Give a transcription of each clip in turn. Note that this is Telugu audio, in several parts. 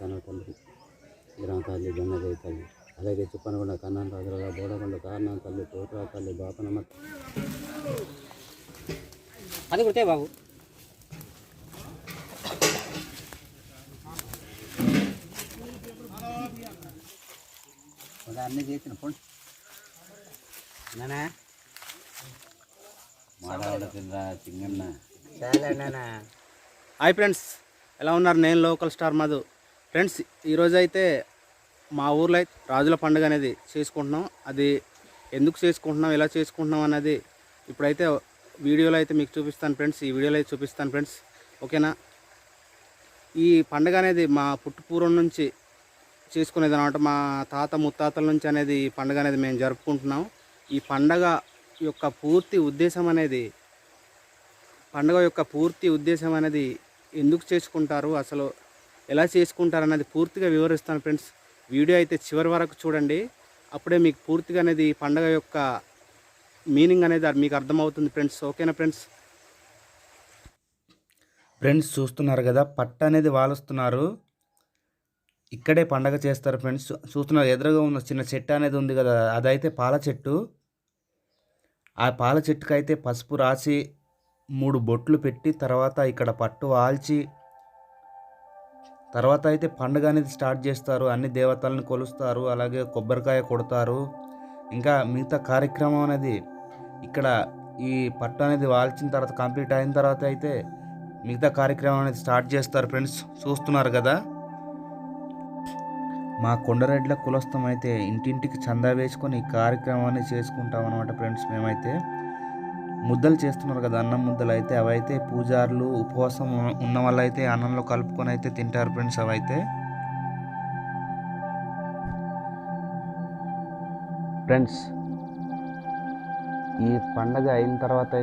కన్న తల్లి గ్రామ తల్లి అలాగే చుప్పనగొండ కన్నాన రాజుల బోడగొండ కారణం తల్లి తోటరా తల్లి బాపనమ్మ. అది కుడితే బాబు. అన్నీ చేసిన పోండి నానా. హాయ్ ఫ్రెండ్స్ ఎలా ఉన్నారు? నేను లోకల్ స్టార్ మధు. ఫ్రెండ్స్ ఈరోజు అయితే మా ఊర్లో అయితే రాజుల పండుగ అనేది చేసుకుంటున్నాం. అది ఎందుకు చేసుకుంటున్నాం ఎలా చేసుకుంటున్నాం అనేది ఇప్పుడైతే వీడియోలో అయితే మీకు చూపిస్తాను ఫ్రెండ్స్. ఈ వీడియోలో అయితే చూపిస్తాను ఫ్రెండ్స్. ఓకేనా? ఈ పండుగ అనేది మా పుట్టుపూర్వం నుంచి చేసుకునేది అనమాట మా తాత ముత్తాతల నుంచి అనేది ఈ పండుగ అనేది మేము జరుపుకుంటున్నాం. ఈ పండగ యొక్క పూర్తి ఉద్దేశం అనేది పండుగ యొక్క పూర్తి ఉద్దేశం అనేది ఎందుకు చేసుకుంటారు? అసలు ఎలా చేసుకుంటారు అనేది పూర్తిగా వివరిస్తాను ఫ్రెండ్స్. వీడియో అయితే చివరి వరకు చూడండి. అప్పుడే మీకు పూర్తిగా అనేది పండగ యొక్క మీనింగ్ అనేది అది మీకు అర్థమవుతుంది ఫ్రెండ్స్. ఓకేనా ఫ్రెండ్స్? ఫ్రెండ్స్ చూస్తున్నారు కదా పట్ట అనేది వాలుస్తున్నారు. ఇక్కడే పండగ చేస్తారు ఫ్రెండ్స్. చూస్తున్నారు ఎదురుగా ఉన్న చిన్న చెట్టు అనేది ఉంది కదా అదైతే పాల చెట్టు. ఆ పాల చెట్టుకి అయితే పసుపు రాసి మూడు బొట్లు పెట్టి తర్వాత ఇక్కడ పట్టు ఆల్చి తర్వాత అయితే పండుగ అనేది స్టార్ట్ చేస్తారు అన్ని దేవతలను కొలుస్తారు అలాగే కొబ్బరికాయ కొడతారు. ఇంకా మిగతా కార్యక్రమం అనేది ఇక్కడ ఈ పట్టు అనేది వాల్చిన తర్వాత కంప్లీట్ అయిన తర్వాత అయితే మిగతా కార్యక్రమం అనేది స్టార్ట్ చేస్తారు ఫ్రెండ్స్. చూస్తున్నారు కదా? మా కొండరెడ్ల కులస్థం అయితే ఇంటింటికి చందా వేసుకొని ఈ కార్యక్రమాన్ని చేసుకుంటాం అనమాట ఫ్రెండ్స్ మేమైతే. ముద్దలు చేస్తున్నారు కదా అన్నం ముద్దలు అయితే అవైతే పూజారులు ఉపవాసం ఉన్న వాళ్ళు అయితే అన్నంలో కలుపుకొని అయితే తింటారు ఫ్రెండ్స్ అవైతే. ఫ్రెండ్స్ ఈ పండగ అయిన తర్వాత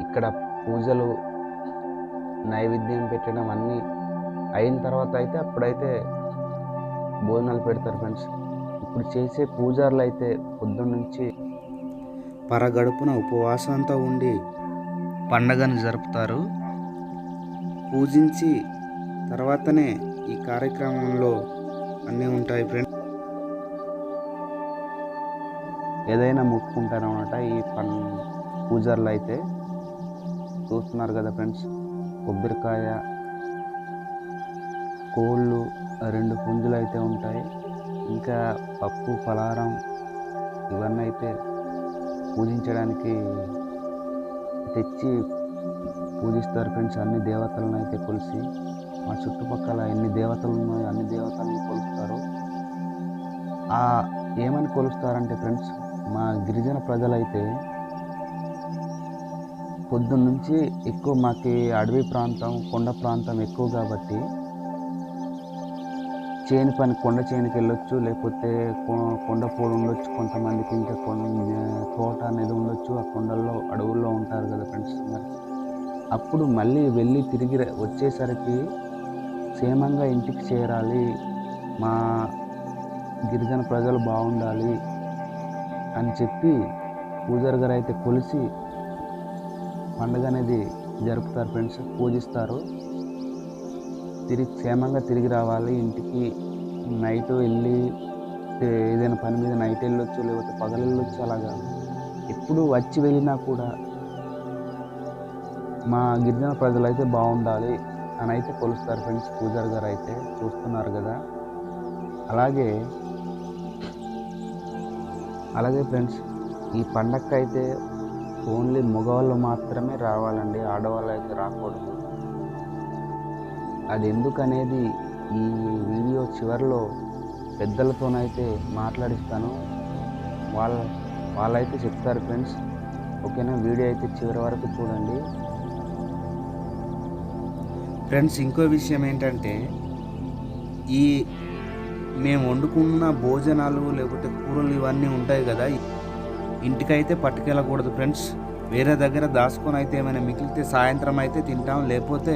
ఇక్కడ పూజలు నైవేద్యం పెట్టడం అన్నీ అయిన తర్వాత అయితే అప్పుడైతే భోజనాలు పెడతారు ఫ్రెండ్స్ ఇప్పుడు చేసే పూజారులు అయితే పొద్దున్న నుంచి పరగడుపున ఉపవాసంతో ఉండి పండగను జరుపుతారు. పూజించి తర్వాతనే ఈ కార్యక్రమంలో అన్నీ ఉంటాయి ఫ్రెండ్స్ ఏదైనా మొక్కుకుంటారనమాట ఈ పన్ పూజారులు అయితే. చూస్తున్నారు కదా ఫ్రెండ్స్ కొబ్బరికాయ కోళ్ళు రెండు పుంజులు అయితే ఉంటాయి. ఇంకా పప్పు ఫలారం ఇవన్నీ అయితే పూజించడానికి తెచ్చి పూజిస్తారు ఫ్రెండ్స్. అన్ని దేవతలను అయితే కొలిసి మా చుట్టుపక్కల ఎన్ని దేవతలు ఉన్నాయో అన్ని దేవతలను కొలుస్తారు. ఆ ఏమని కొలుస్తారంటే ఫ్రెండ్స్ మా గిరిజన ప్రజలైతే పొద్దున్న నుంచి ఎక్కువ మాకు అడవి ప్రాంతం కొండ ప్రాంతం ఎక్కువ కాబట్టి చేను పని కొండ చేనుకి వెళ్ళొచ్చు లేకపోతే కొండ పోడు ఉండొచ్చు కొంతమందికి ఇంకా కొండ తోట అనేది ఉండొచ్చు ఆ కొండల్లో అడవుల్లో ఉంటారు కదా ఫ్రెండ్స్ మరి. అప్పుడు మళ్ళీ వెళ్ళి తిరిగి వచ్చేసరికి క్షేమంగా ఇంటికి చేరాలి మా గిరిజన ప్రజలు బాగుండాలి అని చెప్పి పూజారి గారు అయితే కొలిసి పండుగ అనేది జరుపుతారు ఫ్రెండ్స్ పూజిస్తారు. తిరిగి క్షేమంగా తిరిగి రావాలి. ఇంటికి నైట్ వెళ్ళి ఏదైనా పని మీద నైట్ వెళ్ళొచ్చు లేకపోతే పగలు వెళ్ళొచ్చు అలాగా ఎప్పుడు వచ్చి వెళ్ళినా కూడా మా గిరిజన ప్రజలు అయితే బాగుండాలి అని అయితే కొలుస్తారు ఫ్రెండ్స్. పూజారి గారు అయితే చూస్తున్నారు కదా. అలాగే అలాగే ఫ్రెండ్స్ ఈ పండగ అయితే ఓన్లీ మగవాళ్ళు మాత్రమే రావాలండి. ఆడవాళ్ళు అయితే రాకూడదు. అది ఎందుకనేది ఈ వీడియో చివరిలో పెద్దలతోనైతే మాట్లాడిస్తాను. వాళ్ళ వాళ్ళైతే చెప్తారు ఫ్రెండ్స్. ఓకేనా? వీడియో అయితే చివరి వరకు చూడండి. ఫ్రెండ్స్ ఇంకో విషయం ఏంటంటే ఈ మేము వండుకున్న భోజనాలు లేకపోతే కూరలు ఇవన్నీ ఉంటాయి కదా ఇంటికైతే పట్టుకెళ్ళకూడదు ఫ్రెండ్స్. వేరే దగ్గర దాచుకొని అయితే ఏమైనా మిగిలితే సాయంత్రం అయితే తింటాం లేకపోతే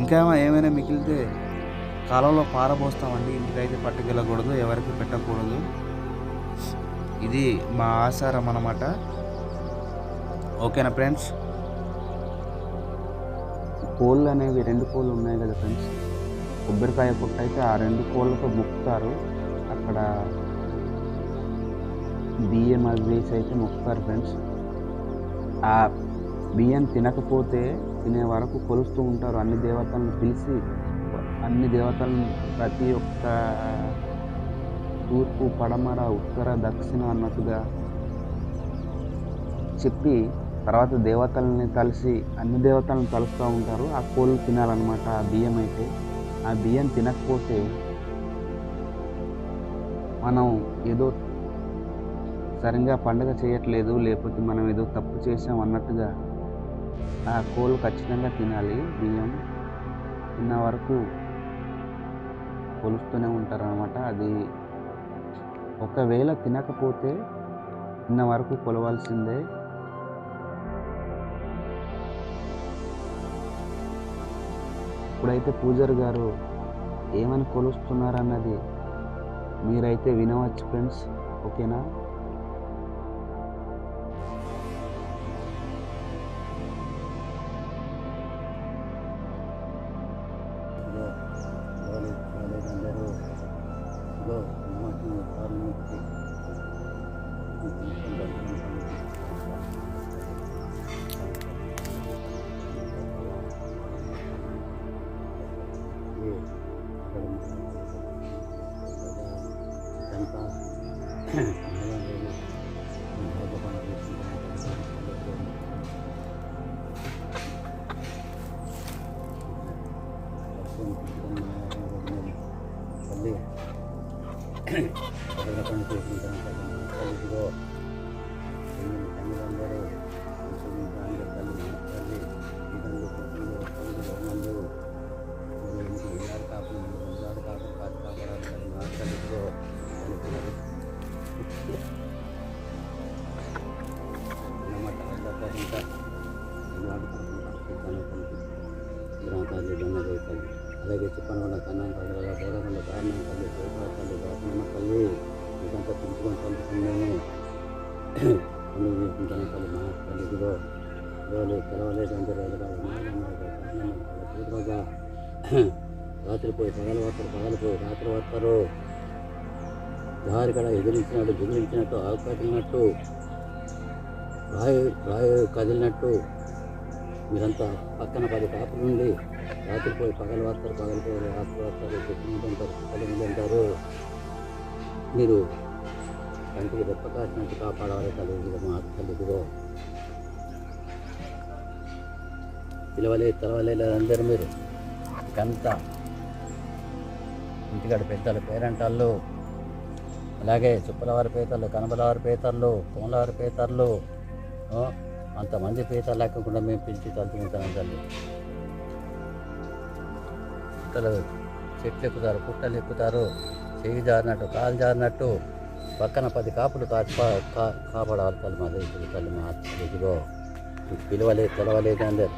ఇంకా ఏమైనా మిగిలితే కాలంలో పారబోస్తామండి. ఇంటికైతే పట్టుకెళ్ళకూడదు ఎవరికి పెట్టకూడదు. ఇది మా ఆచారం అన్నమాట. ఓకేనా ఫ్రెండ్స్? కోళ్ళు అనేవి రెండు కోళ్ళు ఉన్నాయి కదా ఫ్రెండ్స్. కొబ్బరికాయ పుట్ట అయితే ఆ రెండు కోళ్ళతో మొక్కుతారు. అక్కడ బియ్యం అవి వేసి అయితే మొక్కుతారు ఫ్రెండ్స్. ఆ బియ్యం తినకపోతే తినే వరకు కొలుస్తూ ఉంటారు అన్ని దేవతలను పిలిచి అన్ని దేవతలను ప్రతి ఒక్క తూర్పు పడమర ఉత్తర దక్షిణ అన్నట్టుగా చెప్పి తర్వాత దేవతల్ని కలిసి అన్ని దేవతలను కలుస్తూ ఉంటారు. ఆ కోళ్ళు తినాలన్నమాట ఆ బియ్యం అయితే. ఆ బియ్యం తినకపోతే మనం ఏదో సరిగ్గా పండుగ చేయట్లేదు లేకపోతే మనం ఏదో తప్పు చేసాం అన్నట్టుగా కోళ్ళు ఖచ్చితంగా తినాలి. బియ్యం తిన్న వరకు కొలుస్తూనే ఉంటారు అనమాట అది ఒకవేళ తినకపోతే తిన్న వరకు కొలవాల్సిందే. ఇప్పుడైతే పూజారి గారు ఏమని కొలుస్తున్నారు అన్నది మీరైతే వినవచ్చు ఫ్రెండ్స్. ఓకేనా? తల్లి పదల పని చేసిన ఇదిగో రోజు తెలవలేదు అందరూ పగలు వస్తారు పగలిపోయి రాత్రి వస్తారు దారి కడ ఎదిరించినట్టు ఎదిరించినట్టు ఆకు కదిలినట్టు రాయి రాయి కదిలినట్టు మీరంతా పక్కన పది కాపులు ఉండి రాత్రిపోయి పగలు వస్తారు పగలిపోయి రాత్రి వస్తారు చెప్పుకుంటుంటారు కలిగి ఉంటారు మీరు కంటికి రెప్ప కాసినట్టు కాపాడాలి తల్లి మా తల్లిదిగో పిలవలే తెలవలేదు అందరూ మీరు. ఇంకంతా ఇంటికాడ పెద్దలు పేరంటాళ్ళు అలాగే చుప్పలవారి పేతలు కనబలవారి పేతర్లు కోమలవారి పేతర్లు అంతమంది పీతలు లేకుండా మేము పిలిచి తలుచుకుంటాం తల్లి. చెట్లు ఎక్కుతారు పుట్టలు ఎక్కుతారు చెయ్యి జారినట్టు కాలు జారినట్టు పక్కన పది కాపులు కాచి కా కాపాడాలి తల్లి మా తల్లి మా ఇదిగో పిలవలేదు తెలవలేదు అందరు.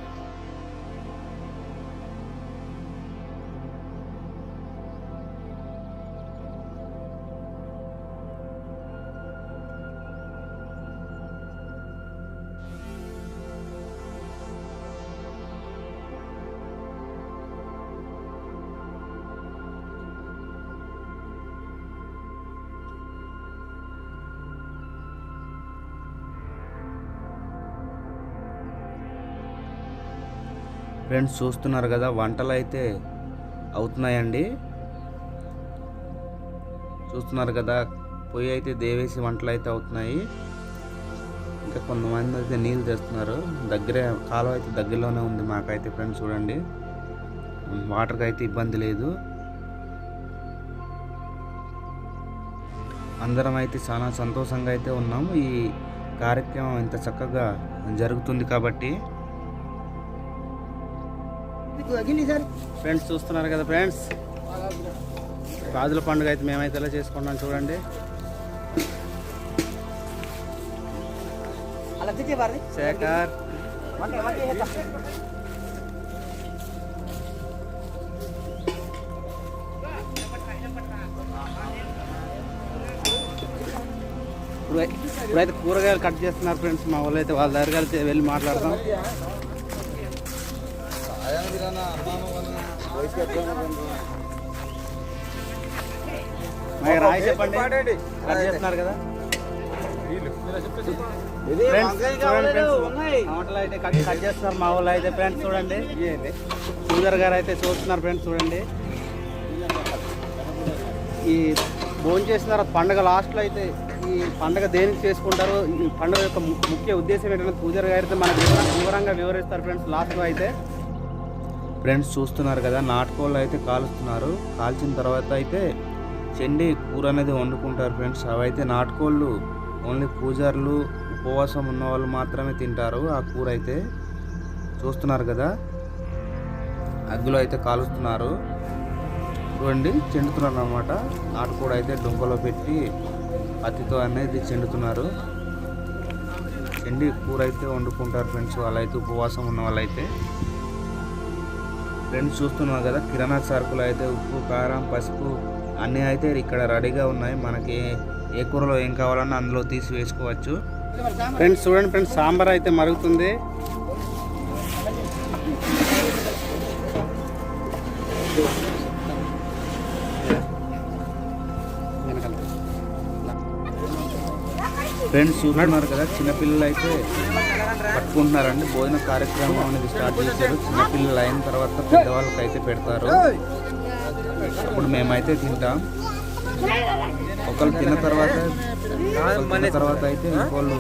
ఫ్రెండ్స్ చూస్తున్నారు కదా వంటలు అయితే అవుతున్నాయండి. చూస్తున్నారు కదా పొయ్యి అయితే దేవేసి వంటలు అయితే అవుతున్నాయి. ఇంకా కొంతమంది అయితే నీళ్ళు తెస్తున్నారు. దగ్గరే కాలువ అయితే దగ్గరలోనే ఉంది మాకైతే ఫ్రెండ్స్ చూడండి. వాటర్కి అయితే ఇబ్బంది లేదు. అందరం అయితే చాలా సంతోషంగా అయితే ఉన్నాము. ఈ కార్యక్రమం ఇంత చక్కగా జరుగుతుంది కాబట్టి ఫ్రెండ్స్ చూస్తున్నారు కదా ఫ్రెండ్స్. రాజుల పండుగ అయితే మేమైతే ఎలా చేసుకుంటాం చూడండి. శేఖర్. ఇప్పుడు ఇప్పుడైతే కూరగాయలు కట్ చేస్తున్నారు ఫ్రెండ్స్. మా వాళ్ళు అయితే వాళ్ళ దగ్గర వెళ్ళి మాట్లాడతాం రాయి చెప్పండి. కట్ చేస్తున్నారు కదా. టమాటాలు అయితే కట్ చేస్తున్నారు మా వాళ్ళు అయితే ఫ్రెండ్స్ చూడండి. పూజార్ గారు అయితే చూస్తున్నారు ఫ్రెండ్స్ చూడండి. ఈ భోజనం చేసిన తర్వాత పండగ లాస్ట్లో అయితే ఈ పండగ దేనికి చేసుకుంటారు? ఈ పండుగ యొక్క ముఖ్య ఉద్దేశం ఏంటంటే పూజారి గారు అయితే మనకు వివర- వివరంగా వివరిస్తారు ఫ్రెండ్స్ లాస్ట్లో అయితే. ఫ్రెండ్స్ చూస్తున్నారు కదా నాటుకోళ్ళు అయితే కాలుస్తున్నారు. కాల్చిన తర్వాత అయితే చెండి కూర అనేది వండుకుంటారు ఫ్రెండ్స్. అవైతే నాటుకోళ్ళు ఓన్లీ పూజారులు ఉపవాసం ఉన్న వాళ్ళు మాత్రమే తింటారు ఆ కూర అయితే. చూస్తున్నారు కదా అగ్గులో అయితే కాలుస్తున్నారు. చూడండి చెండుతున్నారు అనమాట నాటుకోడి అయితే డొంకలో పెట్టి అతితో అనేది చెండుతున్నారు. చెండి కూర అయితే వండుకుంటారు ఫ్రెండ్స్ వాళ్ళైతే ఉపవాసం ఉన్న వాళ్ళైతే ఫ్రెండ్స్ చూస్తున్నాం కదా కిరాణా సరుకులు అయితే ఉప్పు కారం పసుపు అన్నీ అయితే ఇక్కడ రెడీగా ఉన్నాయి. మనకి ఏ కూరలో ఏం కావాలన్నా అందులో తీసి వేసుకోవచ్చు. ఫ్రెండ్స్ చూడండి ఫ్రెండ్స్ సాంబార్ అయితే మరుగుతుంది. ఫ్రెండ్స్ చూస్తున్నారు కదా చిన్నపిల్లలు అయితే పట్టుకుంటున్నారండి. భోజన కార్యక్రమం అనేది స్టార్ట్ చేశారు. చిన్నపిల్లలు అయిన తర్వాత పెద్దవాళ్ళకి అయితే పెడతారు. అప్పుడు మేమైతే తింటాం. ఒకళ్ళు తిన్న తర్వాత తిన్న తర్వాత అయితే ఇంకోళ్ళు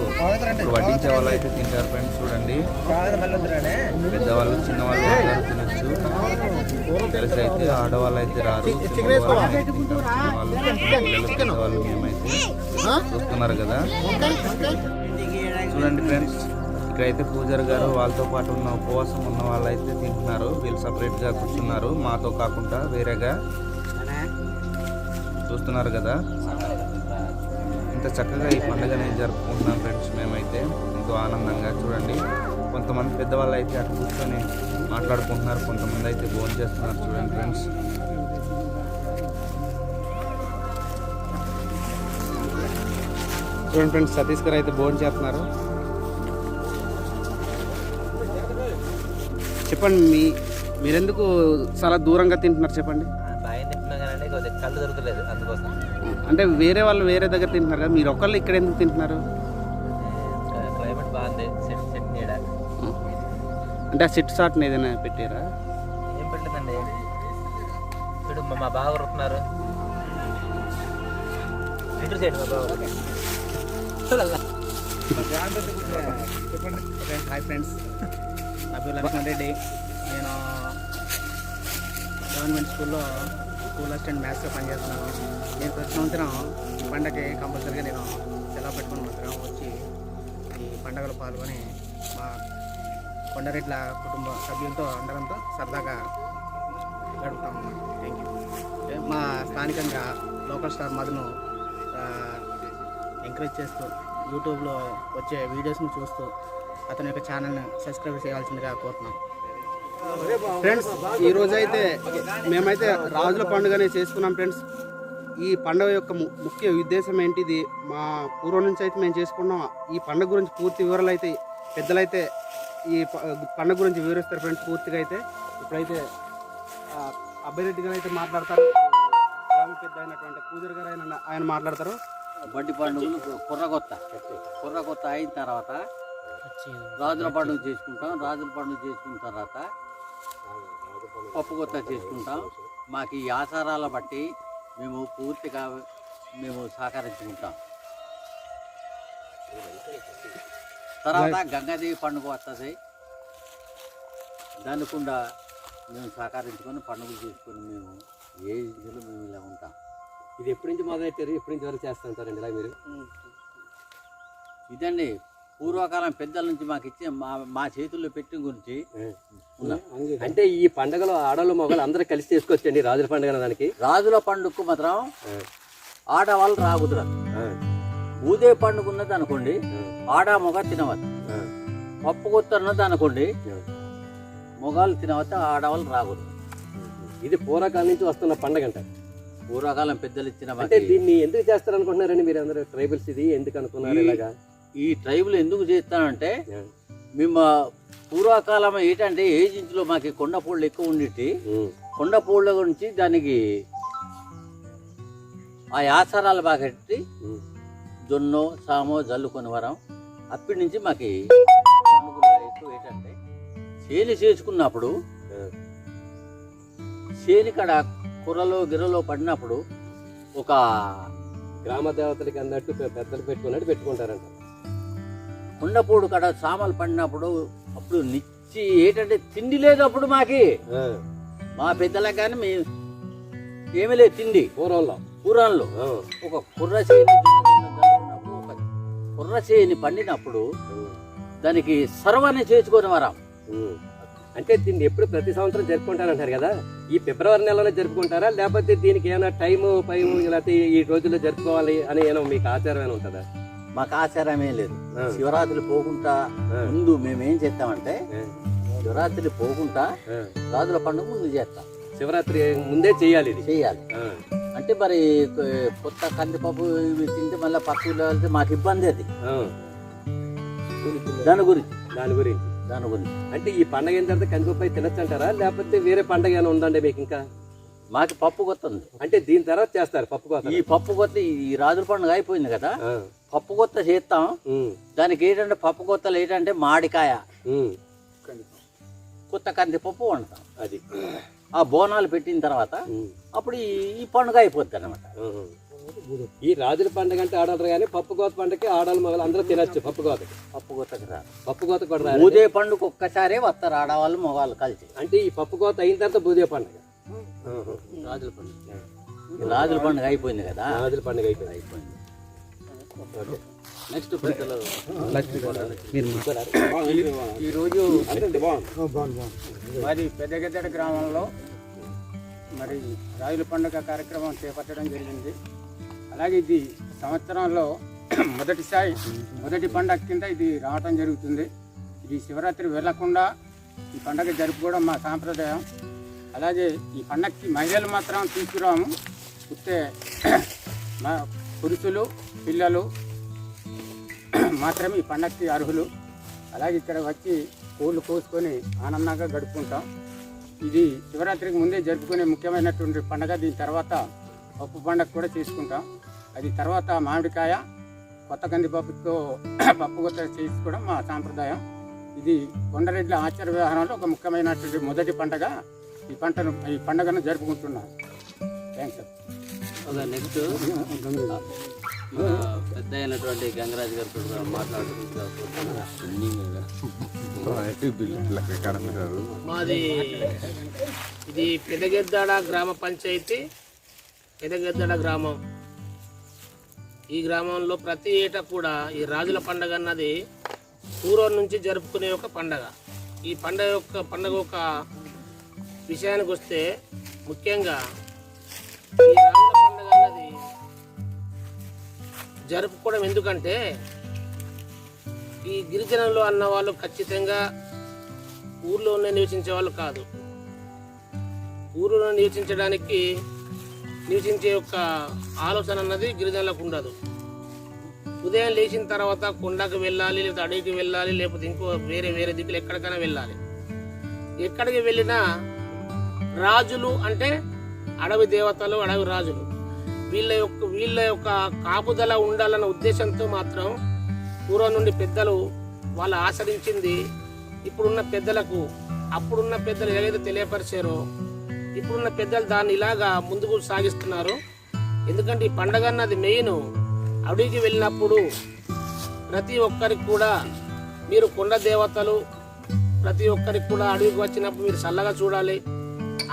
ఇప్పుడు వడ్డించే వాళ్ళు అయితే తింటారు ఫ్రెండ్స్ చూడండి. పెద్దవాళ్ళు చిన్నవాళ్ళు అందరూ కలిసి అయితే ఆడవాళ్ళు అయితే రారు. అయితే తింటారు. పిల్లలు పెద్దవాళ్ళు మేమైతే చూస్తున్నారు కదా. చూడండి ఫ్రెండ్స్. ఇక్కడైతే పూజారి గారు వాళ్ళతో పాటు ఉన్న ఉపవాసం ఉన్న వాళ్ళైతే తింటున్నారు. వీళ్ళు సపరేట్గా కూర్చున్నారు. మాతో కాకుండా వేరేగా చూస్తున్నారు కదా. ఇంత చక్కగా ఈ పండుగని జరుపుకుంటున్నాం ఫ్రెండ్స్ మేమైతే. ఎంతో ఆనందంగా చూడండి. కొంతమంది పెద్దవాళ్ళు అయితే అక్కడ కూర్చొని మాట్లాడుకుంటున్నారు. కొంతమంది అయితే భోజనం చేస్తున్నారు చూడండి ఫ్రెండ్స్. చూడండి ఫ్రెండ్స్ సతీష్ గారు అయితే భోజనం చేస్తున్నారు. చెప్పండి మీ మీరెందుకు చాలా దూరంగా తింటున్నారు చెప్పండి. కళ్ళు దొరకలేదు అందుకోసం. అంటే వేరే వాళ్ళు వేరే దగ్గర తింటున్నారు కదా మీరు ఒక్కళ్ళు ఇక్కడ ఎందుకు తింటున్నారు? క్లైమేట్ బాగుంది సెట్ సెట్ నీడ. అంటే ఆ సిట్ సాట్ని ఏదైనా పెట్టారా? ఏం పెట్టలేదండి. చూడు మా- మా బాగా కొరుకుతున్నారు ఇటు సైడ్ మా బాగా చెప్పండి హాయ్ ఫ్రెండ్స్. నా పేరు లక్ష్మణ్ రెడ్డి. నేను గవర్నమెంట్ స్కూల్లో స్కూల్ అసిస్టెంట్ మ్యాథ్స్గా పనిచేస్తున్నాను. నేను ప్రతి సంవత్సరం ఈ పండగకి కంపల్సరీగా నేను సెలవు పెట్టుకుని మాత్రం వచ్చి ఈ పండగలో పాల్గొని మా కొండరెడ్ల కుటుంబ సభ్యులతో అందరంతో సరదాగా గడుపుతాం థ్యాంక్ యూ మా స్థానికంగా లోకల్ స్టార్ మధును ఎంకరేజ్ చేస్తూ యూట్యూబ్లో వచ్చే వీడియోస్ని చూస్తూ అతని యొక్క ఛానల్ని సబ్స్క్రైబ్ చేయాల్సిందిగా కోరుతున్నాం. ఫ్రెండ్స్ ఈరోజైతే అయితే మేమైతే రాజుల పండుగనే చేసుకున్నాం ఫ్రెండ్స్ ఈ పండుగ యొక్క ము- ముఖ్య ఉద్దేశం ఏంటిది? మా పూర్వం నుంచి అయితే మేము చేసుకున్నాం. ఈ పండుగ గురించి పూర్తి వివరాలు అయితే పెద్దలైతే ఈ పండుగ గురించి వివరిస్తారు ఫ్రెండ్స్ పూర్తిగా అయితే. ఇప్పుడైతే ఆ, అబ్బాయిరెడ్డి గారు అయితే మాట్లాడతారు. గ్రామ పెద్ద అయినటువంటి పూజారి గారు ఆయన ఆయన మాట్లాడతారు. బడ్డి పండుగ కుర్రగొత్త. కుర్రగొత్త అయిన తర్వాత రాజుల పండుగ చేసుకుంటాం రాజుల పండుగ చేసుకున్న తర్వాత పప్పు కొత్త చేసుకుంటాం. మాకు ఈ ఆచారాల బట్టి మేము పూర్తిగా మేము సహకరించుకుంటాం. తర్వాత గంగాదేవి పండుగ వస్తుంది దాన్ని కూడా మేము సహకరించుకొని పండుగలు చేసుకొని మేము ఏ ఇదిలో మేము ఇలా ఉంటాం. ఇది ఎప్పటి నుంచి మొదలెట్టారు ఎప్పటి నుంచి వరకు చేస్తుంటారండి ఇలా మీరు? ఇదండి పూర్వకాలం పెద్దల నుంచి మాకు ఇచ్చే మా మా చేతుల్లో పెట్టిన గురించి. అంటే ఈ పండుగలో ఆడవాళ్ళు మగవాళ్ళు అందరూ కలిసి చేసుకోవచ్చండి రాజుల పండుగ దానికి? రాజుల పండుగకు మాత్రం ఆడవాళ్ళు రాకుదురు ఊదే పండుగ ఉన్నది అనుకోండి ఆడ మొగ తినవద్దు పప్పు కొత్త ఉన్నది అనుకోండి మొగాలు తినవద్దు ఆడవాళ్ళు రాకూడదు ఇది పూర్వకాలం నుంచి వస్తున్న పండుగ అంట. పూర్వకాలం పెద్దలు ఇచ్చిన అంటే దీన్ని ఎందుకు చేస్తారు అనుకుంటున్నారండి మీరు అందరూ ట్రైబల్స్ ఇది ఎందుకు అనుకున్నారు ఇలాగా? ఈ ట్రైబుల్ ఎందుకు చేస్తానంటే మేము పూర్వకాలం ఏంటంటే ఏజెన్సీలో మాకు కొండపూళ్ళు ఎక్కువ ఉండిట్టి ఉమ్. కొండపూళ్ళ గురించి దానికి ఆ ఆచారాలు బాగా పెట్టి జొన్నో సామో జల్లుకొని వరం. అప్పటి నుంచి మాకు పండుగలు ఎక్కువ ఏంటంటే చేని చేసుకున్నప్పుడు చేని కాడ కూరలో గిరలో పడినప్పుడు ఒక గ్రామ దేవతలకి అన్నట్టు పెద్దలు పెట్టుకున్నట్టు పెట్టుకుంటారంట. కుండపోడు కాడ సామాలు పడినప్పుడు అప్పుడు నిచ్చి ఏంటంటే తిండి లేదు అప్పుడు మాకి. మా పెద్దలకు కానీ మీ ఏమీ లేదు తిండి. పూర్వంలో పూర్వంలో ఆ, ఒక కుర్ర ఒక కుర్ర చేని పండినప్పుడు దానికి సర్వాన్ని చేసుకొని వరం. అంటే దీన్ని ఎప్పుడు ప్రతి సంవత్సరం జరుపుకుంటారంటారు కదా? ఈ ఫిబ్రవరి నెలలో జరుపుకుంటారా? లేకపోతే దీనికి ఏమైనా టైము పైము లేకపోతే ఈ రోజుల్లో జరుపుకోవాలి అని ఏమో మీకు ఆచారం ఏమైనా ఉంటుందా? మాకు ఆచారమే లేదు. శివరాత్రి పోకుండా. ముందు మేము ఏం చేస్తామంటే శివరాత్రి పోకుండా. రాజుల పండుగ ముందు చేస్తాం. శివరాత్రి ముందే చేయాలి ఇది. చేయాలి. అంటే మరి కొత్త కందిపప్పు ఇవి తింటే మళ్ళీ పక్కన మాకు ఇబ్బంది అది. దాని గురించి. దాని గురించి. దాని గురించి. అంటే ఈ పండగ అయిన తర్వాత కందిపప్పు తినొచ్చు అంటారా లేకపోతే వేరే పండగ ఏమైనా ఉందండి మీకు ఇంకా? మాకు పప్పు కొత్త ఉంది. అంటే దీని తర్వాత చేస్తారు పప్పు కోసం ఈ పప్పు కొత్త ఈ రాజుల పండుగ అయిపోయింది కదా పప్పు కొత్త చేస్తాం. దానికి ఏంటంటే పప్పు కొత్తలు ఏంటంటే మాడికాయ. కొత్త కందిపప్పు వండుతాం. అది. ఆ బోనాలు పెట్టిన తర్వాత అప్పుడు ఈ ఈ పండుగ అయిపోద్ది అనమాట. ఈ రాజుల పండుగ అంటే ఆడరు కానీ పప్పు కోత పండుగకి ఆడవాళ్ళు మగలు అందరూ తినచ్చు పప్పు కోతకి. పప్పు రా పప్పు కోత కూడా ఊదే పండుగ ఒక్కసారే వస్తారు ఆడవాళ్ళు మగవాళ్ళు కలిసి. అంటే ఈ పప్పు కోత అయిన తర్వాత బూదే పండుగ. రాజుల పండుగ. రాజుల పండుగ అయిపోయింది కదా. రాజుల పండుగ అయిపోయింది. అయిపోయింది. నెక్స్ట్ పెద్దలు ఈరోజు మరి పెద్దగెద్దడ గ్రామంలో మరి రాయుల పండుగ కార్యక్రమం చేపట్టడం జరిగింది. అలాగే ఇది సంవత్సరంలో మొదటిసారి మొదటి పండగ కింద ఇది రావటం జరుగుతుంది. ఇది శివరాత్రి వెళ్ళకుండా ఈ పండగ జరుపుకోవడం మా సాంప్రదాయం. అలాగే ఈ పండగకి మహిళలు మాత్రం తీసుకురాము. పుట్టే మా పురుషులు పిల్లలు మాత్రమే ఈ పండగకి అర్హులు. అలాగే ఇక్కడ వచ్చి కోళ్ళు కోసుకొని ఆనందంగా గడుపుకుంటాం. ఇది శివరాత్రికి ముందే జరుపుకునే ముఖ్యమైనటువంటి పండగ. దీని తర్వాత పప్పు పండగ కూడా చేసుకుంటాం. అది తర్వాత మామిడికాయ కొత్త కందిపప్పుతో పప్పు కొత్త చేసుకోవడం మా సాంప్రదాయం. ఇది కొండరెడ్ల ఆచార వ్యవహారంలో ఒక ముఖ్యమైనటువంటి మొదటి పండగ. ఈ పంటను ఈ పండుగను జరుపుకుంటున్నాం థ్యాంక్స్ సార్. నెక్స్ట్. పెద్ద అయినటువంటి గంగరాజు గారితో కూడా మాట్లాడుకుంటున్నారు మాది ఇది పెదగెద్దాడ గ్రామ పంచాయతీ పెదగెద్దాడ గ్రామం. ఈ గ్రామంలో ప్రతి ఏటా కూడా ఈ రాజుల పండగ అన్నది పూర్వం నుంచి జరుపుకునే ఒక పండగ. ఈ పండగ యొక్క పండగ యొక్క విషయానికి వస్తే ముఖ్యంగా ఈ రాజుల జరుపుకోవడం ఎందుకంటే ఈ గిరిజనులు అన్న వాళ్ళు ఖచ్చితంగా ఊర్లోనే నివసించే వాళ్ళు కాదు. ఊరిలో నివసించడానికి నివసించే యొక్క ఆలోచన అన్నది గిరిజనులకు ఉండదు. ఉదయం లేచిన తర్వాత కొండకు వెళ్ళాలి లేకపోతే అడవికి వెళ్ళాలి లేకపోతే ఇంకో వేరే వేరే దిక్కులు ఎక్కడికైనా వెళ్ళాలి. ఎక్కడికి వెళ్ళినా రాజులు అంటే అడవి దేవతలు అడవి రాజులు. వీళ్ళ యొక్క వీళ్ళ యొక్క కాపుదల ఉండాలన్న ఉద్దేశంతో మాత్రం పూర్వం నుండి పెద్దలు వాళ్ళు ఆచరించింది ఇప్పుడున్న పెద్దలకు అప్పుడున్న పెద్దలు ఏదైతే తెలియపరిచారో ఇప్పుడున్న పెద్దలు దాన్ని ఇలాగా ముందుకు సాగిస్తున్నారు. ఎందుకంటే ఈ పండగ అన్నది మెయిన్ అడవికి వెళ్ళినప్పుడు ప్రతి ఒక్కరికి కూడా మీరు కొండ దేవతలు ప్రతి ఒక్కరికి కూడా అడవికి వచ్చినప్పుడు మీరు చల్లగా చూడాలి.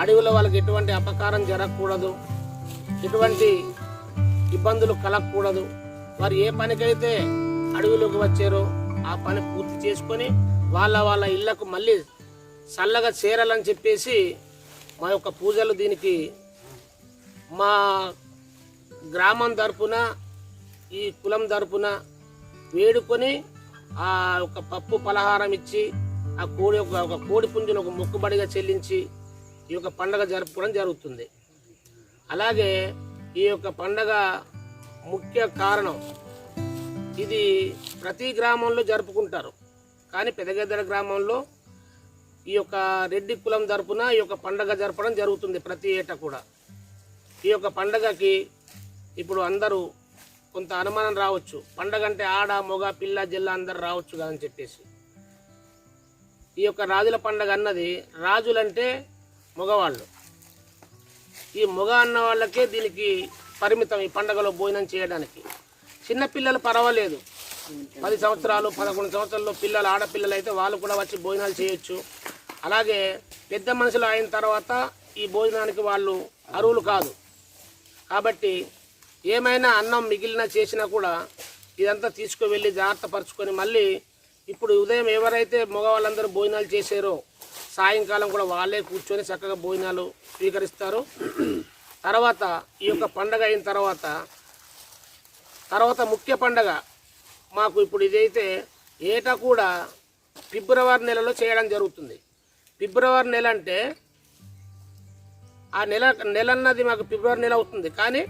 అడవిలో వాళ్ళకి ఎటువంటి అపకారం జరగకూడదు. ఎటువంటి ఇబ్బందులు కలగకూడదు. వారు ఏ పనికైతే అడవిలోకి వచ్చారో ఆ పని పూర్తి చేసుకొని వాళ్ళ వాళ్ళ ఇళ్ళకు మళ్ళీ చల్లగా చేరాలని చెప్పేసి మా యొక్క పూజలు దీనికి మా గ్రామం తరపున ఈ కులం తరపున వేడుకొని ఆ ఒక పప్పు పలహారం ఇచ్చి ఆ కోడి ఒక ఒక కోడి పుంజును ఒక మొక్కుబడిగా చెల్లించి ఈ యొక్క పండగ జరుపుకోవడం జరుగుతుంది. అలాగే ఈ యొక్క పండగ ముఖ్య కారణం. ఇది ప్రతి గ్రామంలో జరుపుకుంటారు. కానీ పెదగద్దెల గ్రామంలో ఈ యొక్క రెడ్డి కులం తరపున ఈ యొక్క పండగ జరపడం జరుగుతుంది ప్రతి ఏటా కూడా. ఈ యొక్క పండగకి ఇప్పుడు అందరూ కొంత అనుమానం రావచ్చు. పండగ అంటే ఆడ మొగ పిల్ల జిల్లా అందరు రావచ్చు కదని చెప్పేసి. ఈ యొక్క రాజుల పండగ అన్నది రాజులంటే మగవాళ్ళు. ఈ మొగ అన్న వాళ్ళకే దీనికి పరిమితం ఈ పండగలో భోజనం చేయడానికి. చిన్నపిల్లలు పర్వాలేదు. పది సంవత్సరాలు పదకొండు సంవత్సరాల్లో పిల్లలు ఆడపిల్లలు అయితే వాళ్ళు కూడా వచ్చి భోజనాలు చేయొచ్చు. అలాగే పెద్ద మనుషులు అయిన తర్వాత ఈ భోజనానికి వాళ్ళు అరువులు కాదు. కాబట్టి ఏమైనా అన్నం మిగిలిన చేసినా కూడా ఇదంతా తీసుకువెళ్ళి జాగ్రత్త పరుచుకొని మళ్ళీ ఇప్పుడు ఉదయం ఎవరైతే మగవాళ్ళందరూ భోజనాలు చేశారో సాయంకాలం కూడా వాళ్ళే కూర్చొని చక్కగా భోజనాలు స్వీకరిస్తారు. తర్వాత ఈ యొక్క పండగ అయిన తర్వాత తర్వాత ముఖ్య పండగ మాకు ఇప్పుడు ఇదైతే ఏటా కూడా ఫిబ్రవరి నెలలో చేయడం జరుగుతుంది. ఫిబ్రవరి నెల అంటే ఆ నెల నెల అన్నది మాకు ఫిబ్రవరి నెల అవుతుంది. కానీ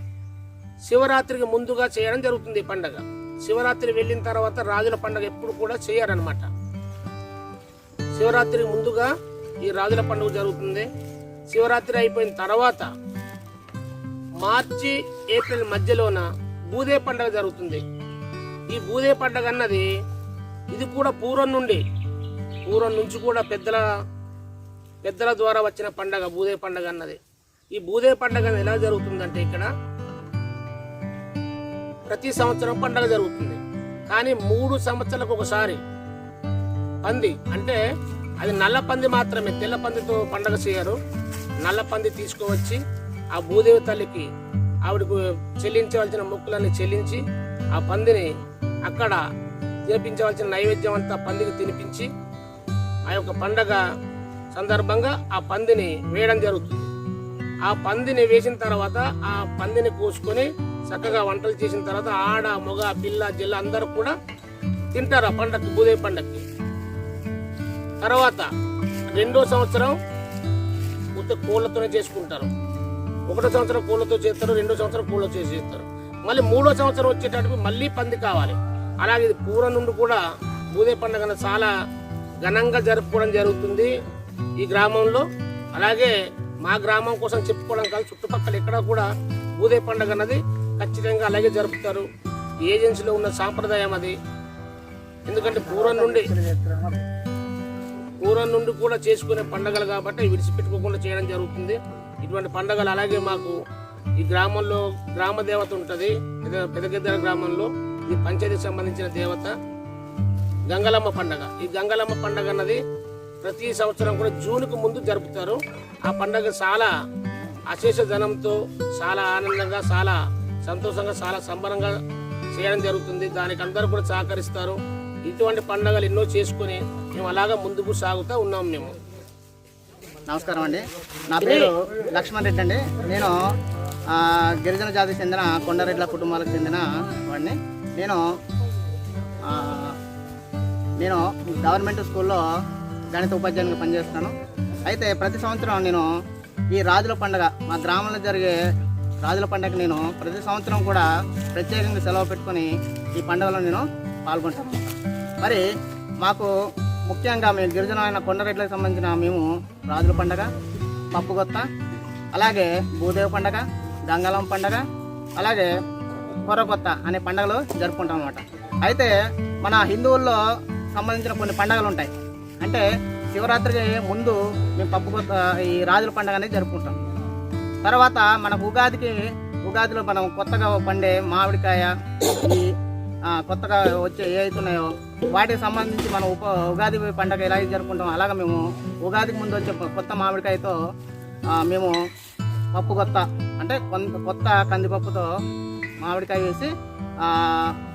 శివరాత్రికి ముందుగా చేయడం జరుగుతుంది ఈ పండగ. శివరాత్రి వెళ్ళిన తర్వాత రాజుల పండగ ఎప్పుడు కూడా చేయరనమాట శివరాత్రికి ముందుగా ఈ రాజుల పండుగ జరుగుతుంది. శివరాత్రి అయిపోయిన తర్వాత మార్చి ఏప్రిల్ మధ్యలోన బూదే పండగ జరుగుతుంది. ఈ బూదే పండగ అన్నది ఇది కూడా పూర్వం నుండి పూర్వం నుంచి కూడా పెద్దల పెద్దల ద్వారా వచ్చిన పండగ బూదే పండగ అన్నది. ఈ బూదే పండగ ఎలా జరుగుతుందంటే ఇక్కడ ప్రతి సంవత్సరం పండగ జరుగుతుంది. కానీ మూడు సంవత్సరాలకు ఒకసారి పంది. అంటే అది నల్ల పంది మాత్రమే. తెల్ల పందితో పండగ చేయరు. నల్ల పంది తీసుకువచ్చి ఆ భూదేవి తల్లికి ఆవిడకు చెల్లించవలసిన మొక్కులన్నీ చెల్లించి ఆ పందిని అక్కడ తినిపించవలసిన నైవేద్యం అంతా పందికి తినిపించి ఆ యొక్క పండగ సందర్భంగా ఆ పందిని వేయడం జరుగుతుంది. ఆ పందిని వేసిన తర్వాత ఆ పందిని కోసుకొని చక్కగా వంటలు చేసిన తర్వాత ఆడ మొగ పిల్ల జిల్ల అందరూ కూడా తింటారు ఆ పండగకి భూదేవి పండగకి తర్వాత రెండో సంవత్సరం ఉత్త కోళ్ళతోనే చేసుకుంటారు. ఒకటో సంవత్సరం కోళ్ళతో చేస్తారు రెండో సంవత్సరం కోళ్ళతో చేస్తారు. మళ్ళీ మూడో సంవత్సరం వచ్చేటప్పుడు మళ్ళీ పంది కావాలి. అలాగే ఇది పూర్వం నుండి కూడా బూదే పండుగ అనేది చాలా ఘనంగా జరుపుకోవడం జరుగుతుంది ఈ గ్రామంలో. అలాగే మా గ్రామం కోసం చెప్పుకోవడం కాదు చుట్టుపక్కల ఎక్కడ కూడా బూదే పండుగ అన్నది ఖచ్చితంగా అలాగే జరుపుతారు. ఏజెన్సీలో ఉన్న సాంప్రదాయం అది. ఎందుకంటే పూర్వం నుండి పూర్వం నుండి కూడా చేసుకునే పండగలు కాబట్టి విడిచిపెట్టుకోకుండా చేయడం జరుగుతుంది. ఇటువంటి పండగలు అలాగే మాకు ఈ గ్రామంలో గ్రామ దేవత ఉంటుంది. పెద్ద- గ్రామంలో ఇది పంచాయతీకి సంబంధించిన దేవత. గంగలమ్మ పండగ. ఈ గంగలమ్మ పండగ అన్నది ప్రతి సంవత్సరం కూడా జూన్కు ముందు జరుపుతారు. ఆ పండగ చాలా అశేష జనంతో చాలా ఆనందంగా చాలా సంతోషంగా చాలా సంబరంగా చేయడం జరుగుతుంది. దానికి అందరూ కూడా సహకరిస్తారు. ఇటువంటి పండగలు ఎన్నో చేసుకొని మేము అలాగా ముందుకు సాగుతూ ఉన్నాం మేము. నమస్కారం అండి. నా పేరు లక్ష్మణ్ రెడ్డి అండి. నేను గిరిజన జాతికి చెందిన కొండరెడ్ల కుటుంబాలకు చెందిన వాడిని. నేను నేను గవర్నమెంట్ స్కూల్లో గణిత ఉపాధ్యాయునిగా పనిచేస్తున్నాను. అయితే ప్రతి సంవత్సరం నేను ఈ రాజుల పండగ మా గ్రామంలో జరిగే రాజుల పండగ నేను ప్రతి సంవత్సరం కూడా ప్రత్యేకంగా సెలవు పెట్టుకొని ఈ పండుగలో నేను పాల్గొంటాను. మరి మాకు ముఖ్యంగా మేము గిరిజనమైన కొండరెడ్లకు సంబంధించిన మేము రాజుల పండగ పప్పుగొత్త అలాగే భూదేవ పండగ గంగలం పండగ అలాగే కొర్రకొత్త అనే పండగలు జరుపుకుంటాం అనమాట అయితే మన హిందువుల్లో సంబంధించిన కొన్ని పండగలు ఉంటాయి. అంటే శివరాత్రికి ముందు మేము పప్పుగొత్త ఈ రాజుల పండగ అనేది జరుపుకుంటాం. తర్వాత మనకు ఉగాదికి ఉగాదిలో మనం కొత్తగా పండే మామిడికాయ ఈ కొత్తగా వచ్చే ఏ అవుతున్నాయో వాటికి సంబంధించి మనం ఉప ఉగాది పండగ ఎలా జరుపుకుంటాం అలాగ మేము ఉగాదికి ముందు వచ్చే కొత్త మామిడికాయతో మేము పప్పు కొత్త అంటే కొంత కొత్త కందిపప్పుతో మామిడికాయ వేసి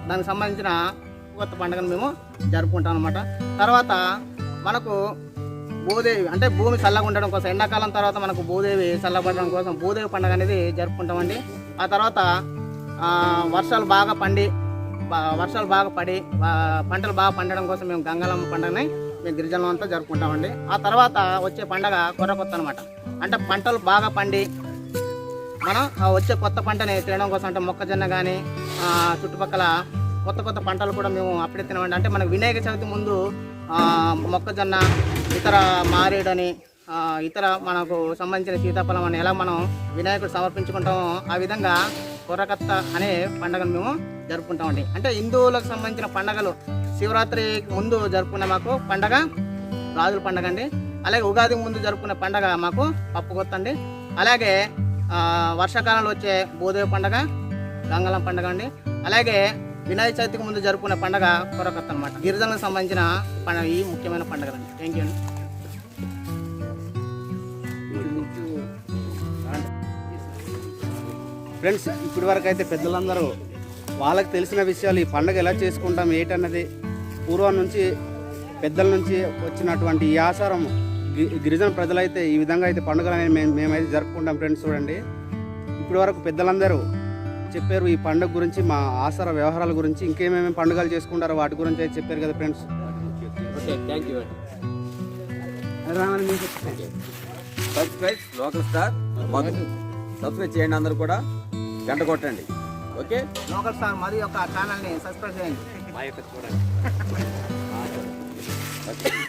దానికి సంబంధించిన కొత్త పండుగను మేము జరుపుకుంటాం అనమాట తర్వాత మనకు భూదేవి అంటే భూమి చల్లగా ఉండడం కోసం ఎండాకాలం తర్వాత మనకు భూదేవి చల్లబడడం కోసం భూదేవి పండుగ అనేది జరుపుకుంటామండి. ఆ తర్వాత వర్షాలు బాగా పండి వర్షాలు బాగా పడి పంటలు బాగా పండడం కోసం మేము గంగాలమ్మ పండుగని మేము గిరిజనం అంతా జరుపుకుంటామండి. ఆ తర్వాత వచ్చే పండగ కొర్రకొత్త అనమాట అంటే పంటలు బాగా పండి మనం ఆ వచ్చే కొత్త పంటని తినడం కోసం అంటే మొక్కజొన్న కానీ చుట్టుపక్కల కొత్త కొత్త పంటలు కూడా మేము అప్పుడే తినమండి. అంటే మనకు వినాయక చవితి ముందు మొక్కజొన్న ఇతర మారేడని ఇతర మనకు సంబంధించిన సీతాఫలం అని ఎలా మనం వినాయకుడు సమర్పించుకుంటామో ఆ విధంగా కొర్రకత్త అనే పండుగను మేము జరుపుకుంటామండి అంటే హిందువులకు సంబంధించిన పండుగలు శివరాత్రి ముందు జరుపుకునే మాకు పండగ రాజుల పండగ అండి. అలాగే ఉగాది ముందు జరుపుకునే పండగ మాకు పప్పు కొత్త అండి. అలాగే వర్షాకాలంలో వచ్చే భూదేవి పండగ గంగలం పండగ అండి. అలాగే వినాయక చవితికి ముందు జరుపుకునే పండగ కొరకత్త అనమాట గిరిజనులకు సంబంధించిన పండగ ఈ ముఖ్యమైన పండుగ అండి. థ్యాంక్ యూ అండి. ఫ్రెండ్స్ ఇప్పటి వరకు అయితే పెద్దలందరూ వాళ్ళకి తెలిసిన విషయాలు ఈ పండుగ ఎలా చేసుకుంటాం ఏంటన్నది పూర్వం నుంచి పెద్దల నుంచి వచ్చినటువంటి ఈ ఆచారం గి- గిరిజన ప్రజలైతే ఈ విధంగా అయితే పండుగలు అనేది మేము మేమైతే జరుపుకుంటాం ఫ్రెండ్స్ చూడండి. ఇప్పటి వరకు పెద్దలందరూ చెప్పారు ఈ పండుగ గురించి మా ఆచార వ్యవహారాల గురించి ఇంకేమేమి పండుగలు చేసుకుంటారో వాటి గురించి అయితే చెప్పారు కదా ఫ్రెండ్స్. లోకల్ స్టార్ సబ్స్క్రైబ్ చేయండి అందరూ కూడా. గంట కొట్టండి. ఓకే? లోకల్ స్టార్ మరి యొక్క ఛానల్ని సబ్స్క్రైబ్ చేయండి. మా యొక్క చూడండి.